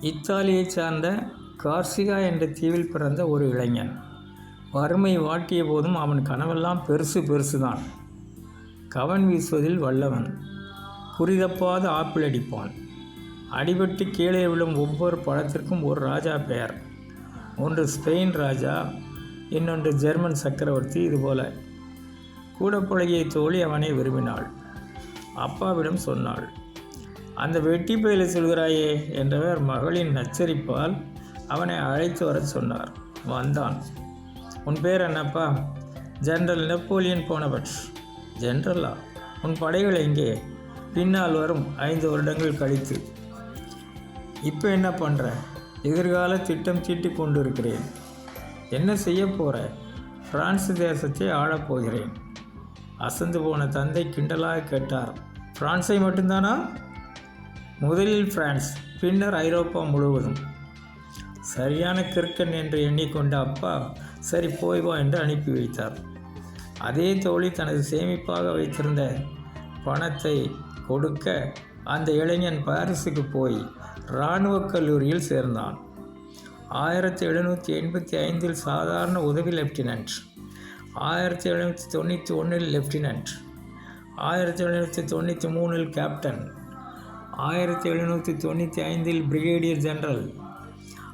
இத்தாலியைச் சார்ந்த கார்சிகா என்ற தீவில் பிறந்த ஒரு இளைஞன். வறுமை வாட்டிய போதும் அவன் கனவெல்லாம் பெருசு பெருசுதான். கவன் வீசுவதில் வல்லவன். குறிதப்பாத ஆப்பிள் அடிப்பான். அடிபட்டு கீழே விழும் ஒவ்வொரு பழத்திற்கும் ஒரு ராஜா பெயர். ஒன்று ஸ்பெயின் ராஜா இன்னொன்று ஜெர்மன் சக்கரவர்த்தி இதுபோல. கூட பழகிய தோழி அவனை விரும்பினாள். அப்பாவிடம் சொன்னாள் அந்த வெட்டி பயிலை சொல்கிறாயே என்றவர் மகளின் நச்சரிப்பால் அவனை அழைத்து வரச் சொன்னார். வந்தான். உன் பேர் என்னப்பா? ஜென்ரல் நெப்போலியன் போனவர் ஜென்ரலா? உன் படைகள் எங்கே? பின்னால் வரும் ஐந்து வருடங்கள் கழித்து. இப்போ என்ன பண்ணுற எதிர்கால திட்டம் தீட்டி கொண்டு இருக்கிறேன் என்ன செய்ய போகிற பிரான்ஸ் தேசத்தை ஆளப்போகிறேன் அசந்து போன தந்தை கிண்டலாக கேட்டார். பிரான்ஸை மட்டும்தானா? முதலில் பிரான்ஸ் பின்னர் ஐரோப்பா முழுவதும். சரியான கிறுக்கன் என்று எண்ணிக்கொண்ட அப்பா சரி போய் வா என்று அனுப்பி வைத்தார். அதே தோழி தனது சேமிப்பாக வைத்திருந்த பணத்தை கொடுக்க அந்த இளைஞன் பாரிஸுக்கு போய் இராணுவ கல்லூரியில் சேர்ந்தான். ஆயிரத்தி எழுநூற்றி எண்பத்தி ஐந்தில் சாதாரண உதவி லெப்டினன்ட். ஆயிரத்தி எழுநூற்றி தொண்ணூற்றி ஒன்றில் லெப்டினன்ட். ஆயிரத்தி எழுநூற்றி தொண்ணூற்றி மூணில் கேப்டன். ஆயிரத்தி எழுநூற்றி தொண்ணூற்றி ஐந்தில் பிரிகேடியர் ஜெனரல்.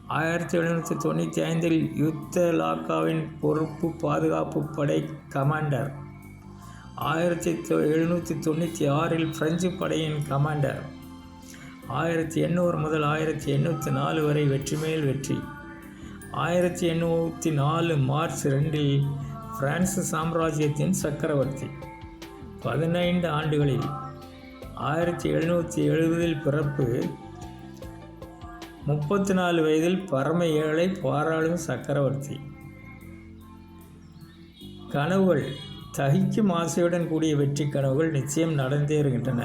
ஆயிரத்தி எழுநூற்றி தொண்ணூற்றி ஐந்தில் யுத்த லாக்காவின் பொறுப்பு பாதுகாப்பு படை கமாண்டர். ஆயிரத்தி தொ- எழுநூற்றி தொண்ணூற்றி ஆறில் பிரெஞ்சு படையின் கமாண்டர். ஆயிரத்தி எண்ணூறு முதல் ஆயிரத்தி எண்ணூற்றி நாலு வரை வெற்றி மேல் வெற்றி. ஆயிரத்தி எண்ணூற்றி நாலு மார்ச் ரெண்டில் பிரான்சு சாம்ராஜ்யத்தின் சக்கரவர்த்தி. பதினைந்து ஆண்டுகளில் ஆயிரத்தி எழுநூற்றி எழுபதில் பிறப்பு முப்பத்தி நாலு வயதில் பரம ஏழை பாராளும் சக்கரவர்த்தி. கனவுகள் தகிக்கும் ஆசையுடன் கூடிய வெற்றி கனவுகள் நிச்சயம் நடந்தேறுகின்றன